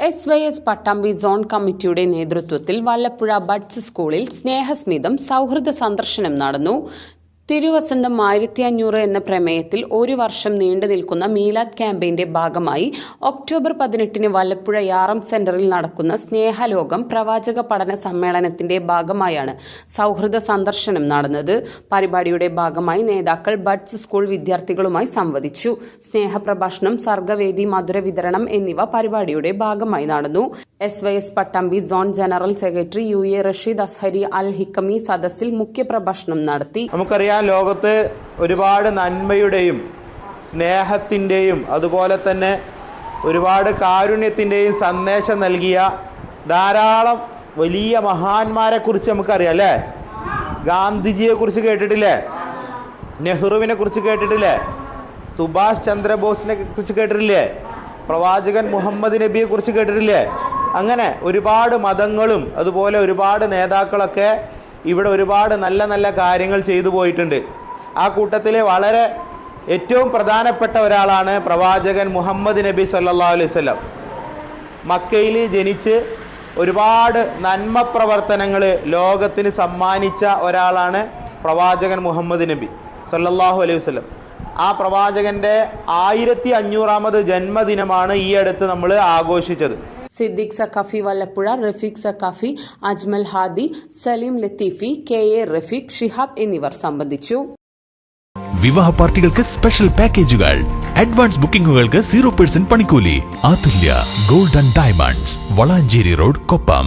S Y S Pattambi zone കമ്മിറ്റിയുടെ നേതൃത്വത്തിൽ Vallappuzha buds സ്കൂളിൽ സ്നേഹസ്മിതം സൗഹൃദ സന്ദർശനം നടന്നു. തിരുവസന്തം ആയിരത്തി അഞ്ഞൂറ് എന്ന പ്രമേയത്തിൽ ഒരു വർഷം നീണ്ടു നിൽക്കുന്ന മീലാദ് ക്യാമ്പയിന്റെ ഭാഗമായി ഒക്ടോബർ പതിനെട്ടിന് വല്ലപ്പുഴ യാറം സെന്ററിൽ നടക്കുന്ന സ്നേഹലോകം പ്രവാചക പഠന സമ്മേളനത്തിന്റെ ഭാഗമായാണ് സൗഹൃദ സന്ദർശനം നടന്നത്. പരിപാടിയുടെ ഭാഗമായി നേതാക്കൾ ബഡ്സ് സ്കൂൾ വിദ്യാർത്ഥികളുമായി സംവദിച്ചു. സ്നേഹപ്രഭാഷണം സർഗവേദി മധുര വിതരണം എന്നിവ പരിപാടിയുടെ ഭാഗമായി നടന്നു. S Y S Pattambi zone general secretary U A Rasheed Azhari Al Hikami സദസ്സിൽ മുഖ്യപ്രഭാഷണം നടത്തി. നമുക്കറിയാം ലോകത്ത് ഒരുപാട് നന്മയുടെയും സ്നേഹത്തിന്റെയും അതുപോലെ തന്നെ ഒരുപാട് കാരുണ്യത്തിന്റെയും സന്ദേശം നൽകിയ ധാരാളം വലിയ മഹാന്മാരെ കുറിച്ച് നമുക്കറിയാം അല്ലേ? ഗാന്ധിജിയെ കുറിച്ച് കേട്ടിട്ടില്ലേ? നെഹ്റുവിനെ കുറിച്ച് കേട്ടിട്ടില്ലേ? സുഭാഷ് ചന്ദ്രബോസിനെ കുറിച്ച് കേട്ടിട്ടില്ലേ? പ്രവാചകൻ മുഹമ്മദ് നബിയെ കുറിച്ച് കേട്ടിട്ടില്ലേ? അങ്ങനെ ഒരുപാട് മതങ്ങളും അതുപോലെ ഒരുപാട് നേതാക്കളൊക്കെ ഇവിടെ ഒരുപാട് നല്ല നല്ല കാര്യങ്ങൾ ചെയ്തു പോയിട്ടുണ്ട്. ആ കൂട്ടത്തിലെ വളരെ ഏറ്റവും പ്രധാനപ്പെട്ട ഒരാളാണ് പ്രവാചകൻ മുഹമ്മദ് നബി സല്ലാ അലൈഹി സ്വലം മക്കയിൽ ജനിച്ച് ഒരുപാട് നന്മ പ്രവർത്തനങ്ങൾ ലോകത്തിന് സമ്മാനിച്ച ഒരാളാണ് പ്രവാചകൻ മുഹമ്മദ് നബി സല്ലാഹു അലൈഹി വസല്ലം. ആ പ്രവാചകന്റെ ആയിരത്തി അഞ്ഞൂറാമത് ജന്മദിനമാണ് ഈ അടുത്ത് നമ്മൾ ആഘോഷിച്ചത്. സിദ്ദിഖ് സഖാഫി വല്ലപ്പുഴ റഫീഖ് സഖാഫി അജ്മൽ ഹാദി സലീം ലത്തീഫി കെ എ റഫീഖ് ഷിഹാബ് എന്നിവർ സംബന്ധിച്ചു. വിവാഹ പാർട്ടികൾക്ക് സ്പെഷ്യൽ പാക്കേജുകൾ അഡ്വാൻസ് ബുക്കിംഗുകൾക്ക് സീറോ പെർസെന്റ് പണിക്കൂലി. Athulya gold and diamonds Valanchery road Koppam.